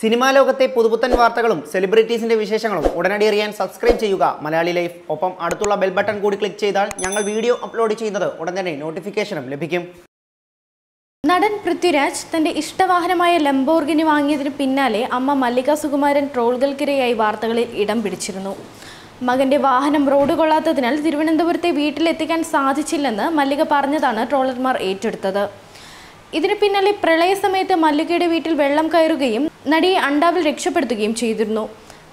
Cinema ലോകത്തെ പുതുപുത്തൻ വാർത്തകളും സെലിബ്രിറ്റീസിന്റെ വിശേഷങ്ങളും ഉടനടി അറിയാൻ സബ്സ്ക്രൈബ് ചെയ്യുക. മലയാളി ലൈഫ്. ഒപ്പം അടുത്തുള്ള ബെൽ ബട്ടൺ കൂടി ക്ലിക്ക് ചെയ്താൽ ഞങ്ങൾ വീഡിയോ അപ്ലോഡ് ചെയ്യുന്നത് ഉടൻ തന്നെ നോട്ടിഫിക്കേഷനും ലഭിക്കും. നടൻ പൃഥ്വിരാജ് തന്റെ ഇഷ്ടവാഹനമായ ലംബോർഗിനി വാങ്ങിയതിന് പിന്നാലെ അമ്മ മല്ലിക സുകുമാരൻ ട്രോളുകൾക്കിരയായി വാർത്തകളിൽ ഇടം പിടിച്ചിരുന്നു. മകന്റെ വാഹനം റോഡ് കൊള്ളാത്തതിനാൽ തിരുവനന്തപുരത്തെ വീട്ടിലെത്തിക്കാൻ സാധിച്ചില്ലെന്ന് മല്ലിക പറഞ്ഞതാണ് ട്രോളർമാർ ഏറ്റെടുത്തത്. ഇതിനു പിന്നാലെ പ്രളയ സമയത്ത് മല്ലികയുടെ വീട്ടിൽ വെള്ളം കയറുകയും നടിയെ അണ്ടാവിൽ രക്ഷപ്പെടുത്തുകയും ചെയ്തിരുന്നു.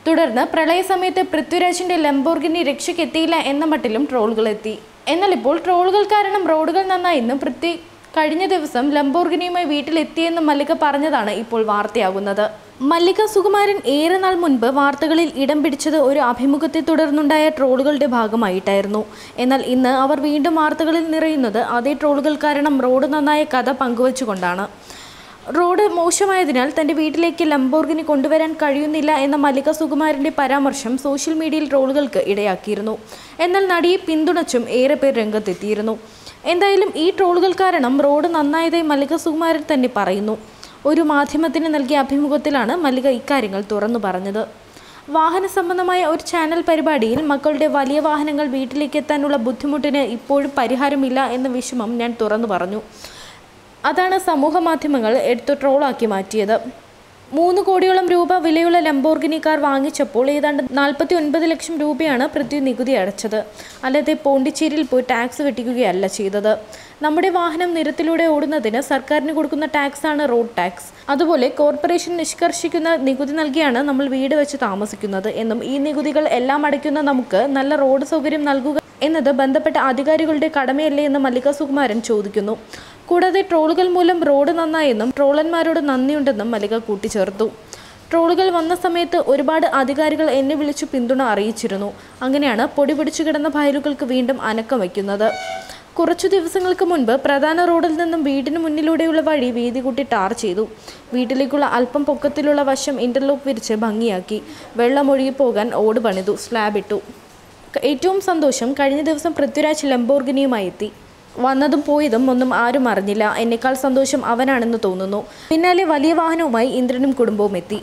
തുടർന്ന് പ്രളയ സമയത്ത് പൃഥ്വിരാജിന്റെ ലംബോർഗിനി രക്ഷയ്ക്കെത്തിയില്ല എന്ന മട്ടിലും ട്രോളുകൾ എത്തി എന്നാൽ ഇപ്പോൾ ട്രോളുകൾ കാരണം റോഡുകൾ നന്നായെന്നും പൃഥ്വി കഴിഞ്ഞ ദിവസം ലംബോർഗിനിയുമായി വീട്ടിലെത്തിയെന്ന് മല്ലിക പറഞ്ഞതാണ് ഇപ്പോൾ വാർത്തയാകുന്നത്. മല്ലിക സുകുമാരൻ ഏറെ നാൾ മുൻപ് വാർത്തകളിൽ ഇടം പിടിച്ചത് ഒരു അഭിമുഖത്തെ തുടർന്നുണ്ടായ ട്രോളുകളുടെ ഭാഗമായിട്ടായിരുന്നു. എന്നാൽ ഇന്ന് അവർ വീണ്ടും വാർത്തകളിൽ നിറയുന്നത് അതേ ട്രോളുകൾ കാരണം റോഡ് നന്നായ കഥ പങ്കുവച്ചുകൊണ്ടാണ്. റോഡ് മോശമായതിനാൽ തന്റെ വീട്ടിലേക്ക് ലംബോർഗിനി കൊണ്ടുവരാൻ കഴിയുന്നില്ല എന്ന മല്ലിക സുകുമാരന്റെ പരാമർശം സോഷ്യൽ മീഡിയയിൽ ട്രോളുകൾക്ക് ഇടയാക്കിയിരുന്നു. എന്നാൽ നടിയെ പിന്തുണച്ചും ഏറെ പേർ രംഗത്തെത്തിയിരുന്നു. എന്തായാലും ഈ ട്രോളുകൾ കാരണം റോഡ് നന്നായതായി മല്ലിക സുകുമാരൻ തന്നെ പറയുന്നു. ഒരു മാധ്യമത്തിന് നൽകിയ അഭിമുഖത്തിലാണ് മല്ലിക ഇക്കാര്യങ്ങൾ തുറന്നു പറഞ്ഞത്. വാഹന സംബന്ധമായ ഒരു ചാനൽ പരിപാടിയിൽ മക്കളുടെ വലിയ വാഹനങ്ങൾ വീട്ടിലേക്ക് എത്താനുള്ള ബുദ്ധിമുട്ടിന് ഇപ്പോഴും പരിഹാരമില്ല എന്ന വിഷമം ഞാൻ തുറന്നു പറഞ്ഞു. അതാണ് സമൂഹ മാധ്യമങ്ങൾ എടുത്തു ട്രോളാക്കി മാറ്റിയത്. മൂന്ന് കോടിയോളം രൂപ വിലയുള്ള ലംബോർഗിനി കാർ വാങ്ങിച്ചപ്പോൾ ഏതാണ്ട് നാൽപ്പത്തി ഒൻപത് ലക്ഷം രൂപയാണ് പ്രതി നികുതി അടച്ചത്. അല്ലാതെ പോണ്ടിച്ചേരിയിൽ പോയി ടാക്സ് വെട്ടിക്കുകയല്ല ചെയ്തത്. നമ്മുടെ വാഹനം നിരത്തിലൂടെ ഓടുന്നതിന് സർക്കാരിന് കൊടുക്കുന്ന ആണ് റോഡ് ടാക്സ്. അതുപോലെ കോർപ്പറേഷൻ നിഷ്കർഷിക്കുന്ന നികുതി നൽകിയാണ് നമ്മൾ വീട് വെച്ച് താമസിക്കുന്നത് എന്നും ഈ നികുതികൾ എല്ലാം അടയ്ക്കുന്ന നമുക്ക് നല്ല റോഡ് സൗകര്യം നൽകുക എന്നത് ബന്ധപ്പെട്ട അധികാരികളുടെ കടമയല്ലേ എന്ന് മല്ലിക സുകുമാരൻ ചോദിക്കുന്നു. കൂടാതെ ട്രോളുകൾ മൂലം റോഡ് നന്നായെന്നും ട്രോളന്മാരോട് നന്ദിയുണ്ടെന്നും മല്ലിക കൂട്ടിച്ചേർത്തു. ട്രോളുകൾ വന്ന സമയത്ത് ഒരുപാട് അധികാരികൾ എന്നെ വിളിച്ചു പിന്തുണ അറിയിച്ചിരുന്നു. അങ്ങനെയാണ് പൊടി പിടിച്ചു കിടന്ന ഫയലുകൾക്ക് വീണ്ടും അനക്കം വയ്ക്കുന്നത്. കുറച്ചു ദിവസങ്ങൾക്ക് മുൻപ് പ്രധാന റോഡിൽ നിന്നും വീടിന് മുന്നിലൂടെയുള്ള വഴി വീതി കൂട്ടി ടാർ ചെയ്തു. വീട്ടിലേക്കുള്ള അല്പം പൊക്കത്തിലുള്ള വശം ഇന്റർലോക്ക് വിരിച്ച് ഭംഗിയാക്കി. വെള്ളം ഒഴുകിപ്പോകാൻ ഓട് പണിതു. സ്ലാബിട്ടു ഏറ്റവും സന്തോഷം കഴിഞ്ഞ ദിവസം പൃഥ്വിരാജ് ലംബോർഗിനിയുമായി എത്തി. വന്നതും പോയതും ഒന്നും ആരും അറിഞ്ഞില്ല. എന്നേക്കാൾ സന്തോഷം അവനാണെന്ന് തോന്നുന്നു. പിന്നാലെ വലിയ വാഹനവുമായി ഇന്ദ്രനും കുടുംബവും എത്തി.